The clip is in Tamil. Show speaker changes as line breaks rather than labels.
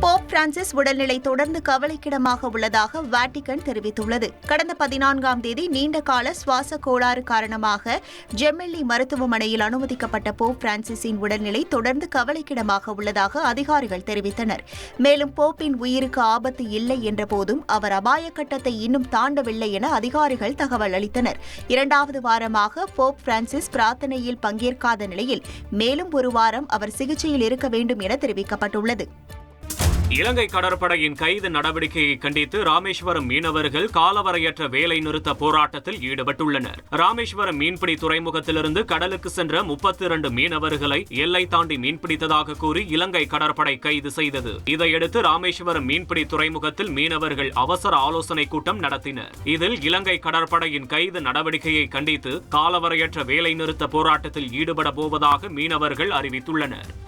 போப் பிரான்சிஸ் உடல்நிலை தொடர்ந்து கவலைக்கிடமாக உள்ளதாக வாட்டிகன் தெரிவித்துள்ளது. கடந்த பதினான்காம் தேதி நீண்ட கால சுவாச கோளாறு காரணமாக ஜெம்மெல்லி மருத்துவமனையில் அனுமதிக்கப்பட்ட போப் பிரான்சிஸின் உடல்நிலை தொடர்ந்து கவலைக்கிடமாக உள்ளதாக அதிகாரிகள் தெரிவித்தனர். மேலும் போப்பின் உயிருக்கு ஆபத்து இல்லை என்ற போதும் அவர் அபாய கட்டத்தை இன்னும் தாண்டவில்லை என அதிகாரிகள் தகவல் அளித்தனர். இரண்டாவது வாரமாக போப் பிரான்சிஸ் பிரார்த்தனையில் பங்கேற்காத நிலையில் மேலும் ஒரு வாரம் அவர் சிகிச்சையில் இருக்க வேண்டும் என தெரிவிக்கப்பட்டுள்ளது.
இலங்கை கடற்படையின் கைது நடவடிக்கையை கண்டித்து ராமேஸ்வரம் மீனவர்கள் காலவரையற்ற வேலை நிறுத்த போராட்டத்தில் ஈடுபட்டுள்ளனர். ராமேஸ்வரம் மீன்பிடி துறைமுகத்திலிருந்து கடலுக்கு சென்ற முப்பத்தி இரண்டு மீனவர்களை எல்லை தாண்டி மீன்பிடித்ததாக கூறி இலங்கை கடற்படை கைது செய்தது. இதையடுத்து ராமேஸ்வரம் மீன்பிடி துறைமுகத்தில் மீனவர்கள் அவசர ஆலோசனை கூட்டம் நடத்தினர். இதில் இலங்கை கடற்படையின் கைது நடவடிக்கையை கண்டித்து காலவரையற்ற வேலை நிறுத்த போராட்டத்தில் ஈடுபட போவதாக மீனவர்கள் அறிவித்துள்ளனர்.